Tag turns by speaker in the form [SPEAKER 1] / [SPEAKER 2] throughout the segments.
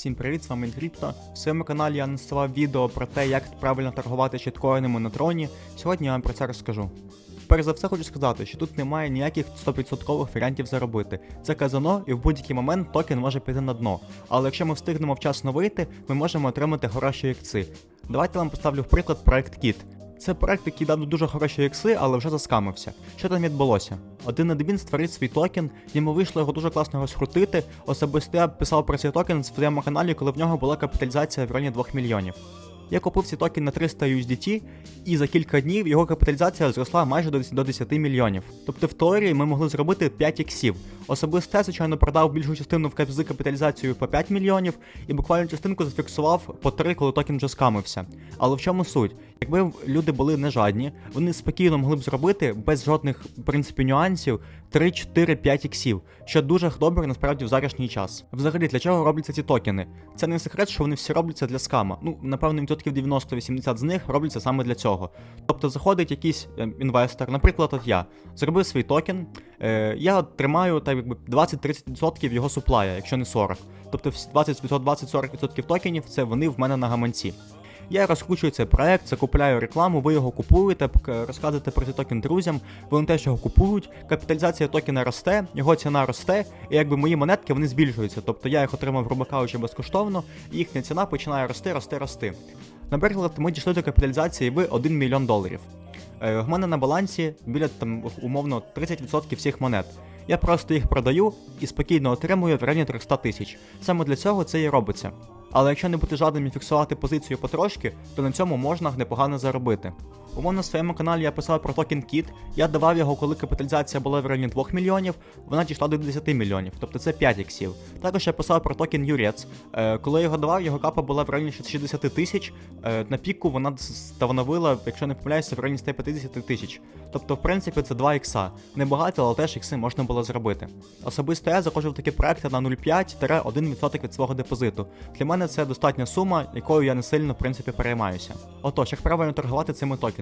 [SPEAKER 1] Всім привіт, з вами Інкрипто. В своєму каналі я анонсував відео про те, як правильно торгувати щиткоїнами на троні. Сьогодні я вам про це розкажу. Перш за все хочу сказати, що тут немає ніяких 100% варіантів заробити. Це казано, і в будь-який момент токен може піти на дно. Але якщо ми встигнемо вчасно вийти, ми можемо отримати хороші ікси. Давайте вам поставлю в приклад проект Kit. Це проект, який дав дуже хороші ікси, але вже заскамився. Що там відбулося? Один адмін створив свій токен, йому вийшло його дуже класно розкрутити. Особисто я писав про цей токен в своєму каналі, коли в нього була капіталізація в районі 2 мільйонів. Я купив цей токен на 300 USDT, і за кілька днів його капіталізація зросла майже до до 10 мільйонів. Тобто в теорії ми могли зробити 5 іксів. Особисто я, звичайно, продав більшу частину в кап- з капіталізацією по 5 мільйонів і буквально частинку зафіксував по 3, коли токен вже скамився. Але в чому суть? Якби люди були не жадні, вони спокійно могли б зробити без жодних в принципі нюансів 3, 4, 5 іксів, що дуже добре насправді в зарішній час. Взагалі, для чого робляться ці токени? Це не секрет, що вони всі робляться для скама. Ну, напевно, відсотків 90-80 з них робляться саме для цього. Тобто заходить якийсь е, інвестор, наприклад, от я, зробив свій токен, е, я тримаю так якби 20-30% його суплая, якщо не 40. Тобто всі 20-40% токенів це вони в мене на гаманці. Я розкручую цей проект, закупляю рекламу, ви його купуєте, розказуєте про цей токен друзям, вони теж його купують, капіталізація токена росте, його ціна росте, і якби мої монетки вони збільшуються. Тобто я їх отримав, грубо кажучи, безкоштовно, і їхня ціна починає рости, рости, рости. Наприклад, ми дійшли до капіталізації в 1 мільйон доларів. Е, В мене на балансі біля там умовно 30% всіх монет. Я просто їх продаю і спокійно отримую в районі 300 тисяч. Саме для цього це і робиться. Але якщо не бути жадним і фіксувати позицію потрошки, то на цьому можна непогано заробити. Умовно на своєму каналі я писав про токен KIT, я давав його, коли капіталізація була в районі 2 мільйонів, вона дійшла до 10 мільйонів, тобто це 5 іксів. Також я писав про токен Юрець. Е, коли я його давав, його капа була в районі 60 тисяч. Е, на піку вона становила, якщо не помиляюся, в районі 150 тисяч. Тобто, в принципі, це 2 ікса. Небагато, але теж ікси можна було зробити. Особисто я заходжу в такі проекти на 0,5-1% від свого депозиту. Для мене це достатня сума, якою я не сильно в принципі переймаюся. Отож, як правильно торгувати цими токенами?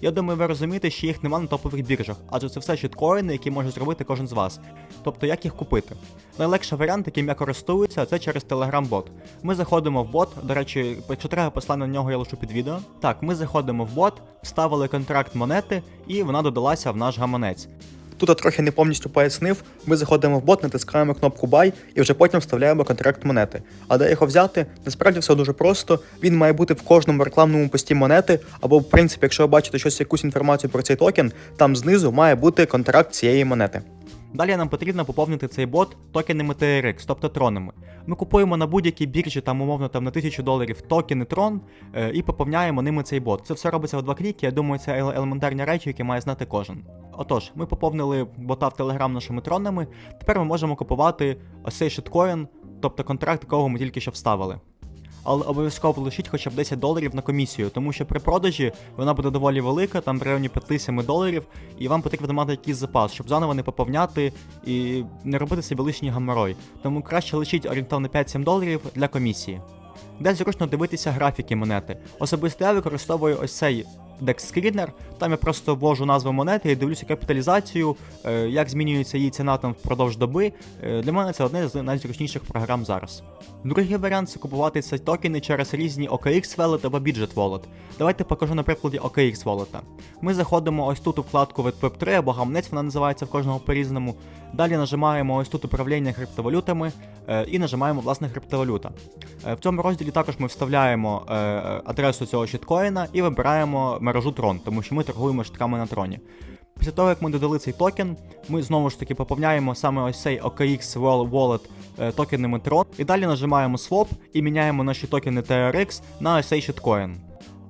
[SPEAKER 1] Я думаю, ви розумієте, що їх нема на топових біржах, адже це все щиткоїни, які може зробити кожен з вас. Тобто, як їх купити? Найлегший варіант, яким я користуюся, це через Telegram-бот. Ми заходимо в бот. До речі, якщо треба послання на нього, я лишу під відео. Так, ми заходимо в бот, вставили контракт монети, і вона додалася в наш гаманець. Тут я трохи не повністю пояснив. Ми заходимо в бот, натискаємо кнопку Buy і вже потім вставляємо контракт монети. А де його взяти? Насправді все дуже просто. Він має бути в кожному рекламному пості монети, або, в принципі, якщо ви бачите щось якусь інформацію про цей токен, там знизу має бути контракт цієї монети. Далі нам потрібно поповнити цей бот токенами TRX, тобто тронами. Ми купуємо на будь-якій біржі, там умовно там на 1000 доларів токени трон е, і поповняємо ними цей бот. Це все робиться в два кліки. Я думаю, це елементарні речі, які має знати кожен. Отож, ми поповнили бота в Telegram нашими тронами. Тепер ми можемо купувати ось цей шиткоін, тобто контракт, якого ми тільки що вставили. Але обов'язково лишіть хоча б 10 доларів на комісію, тому що при продажі вона буде доволі велика, там в районі 5-7 доларів, і вам потрібно мати якийсь запас, щоб заново не поповняти і не робити собі лишній гаморой. Тому краще лишіть орієнтовно 5-7 доларів для комісії. Де зручно дивитися графіки монети. Особисто я використовую ось цей DexScreener, там я просто ввожу назву монети і дивлюся капіталізацію, е, як змінюється її ціна там впродовж доби. Е, Для мене це одне з найзручніших програм зараз. Другий варіант це купувати ці токени через різні OKX Wallet або Budget Wallet. Давайте покажу на прикладі OKX Wallet. Ми заходимо ось тут у вкладку Web3 або гамнець, вона називається в кожного по-різному. Далі нажимаємо ось тут управління криптовалютами е, і нажимаємо власне криптовалюта. В цьому розділі також ми вставляємо адресу цього щиткоїна і вибираємо мережу Tron, тому що ми торгуємо щитками на троні. Після того, як ми додали цей токен, ми знову ж таки поповняємо саме ось цей OKX Wallet е, токенами Tron. І далі нажимаємо Swap і міняємо наші токени TRX на ось цей щиткоін.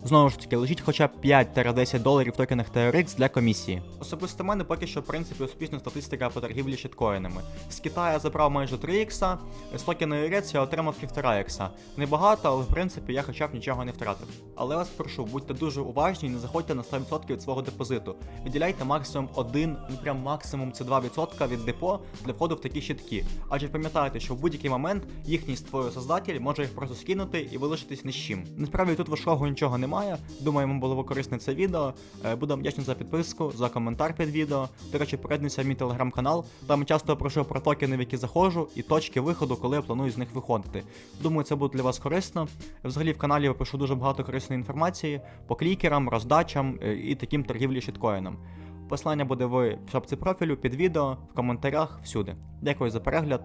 [SPEAKER 1] Знову ж таки, лежить хоча б 5-10 доларів в токенах TRX для комісії. Особисто в мене поки що, в принципі, успішна статистика по торгівлі щиткоїнами. З Китаю я забрав майже 3 ікса, з токена TRX я отримав 1,5 ікса. Небагато, але в принципі я хоча б нічого не втратив. Але вас прошу, будьте дуже уважні і не заходьте на 100% від свого депозиту. Виділяйте максимум 1, ну прям максимум це 2% від депо для входу в такі щитки. Адже пам'ятайте, що в будь-який момент їхній ствою создатель може їх просто скинути і ви лишитесь ні з чим. Насправді тут важкого нічого немає. Немає. Думаю, вам було корисне це відео. Е, Буду вдячний за підписку, за коментар під відео. До речі, приєднуйся в мій телеграм-канал. Там часто прошу про токени, в які заходжу, і точки виходу, коли я планую з них виходити. Думаю, це буде для вас корисно. Взагалі в каналі я пишу дуже багато корисної інформації по клікерам, роздачам е, і таким торгівлі щиткоїном. Посилання буде в шапці профілю, під відео, в коментарях, всюди. Дякую за перегляд.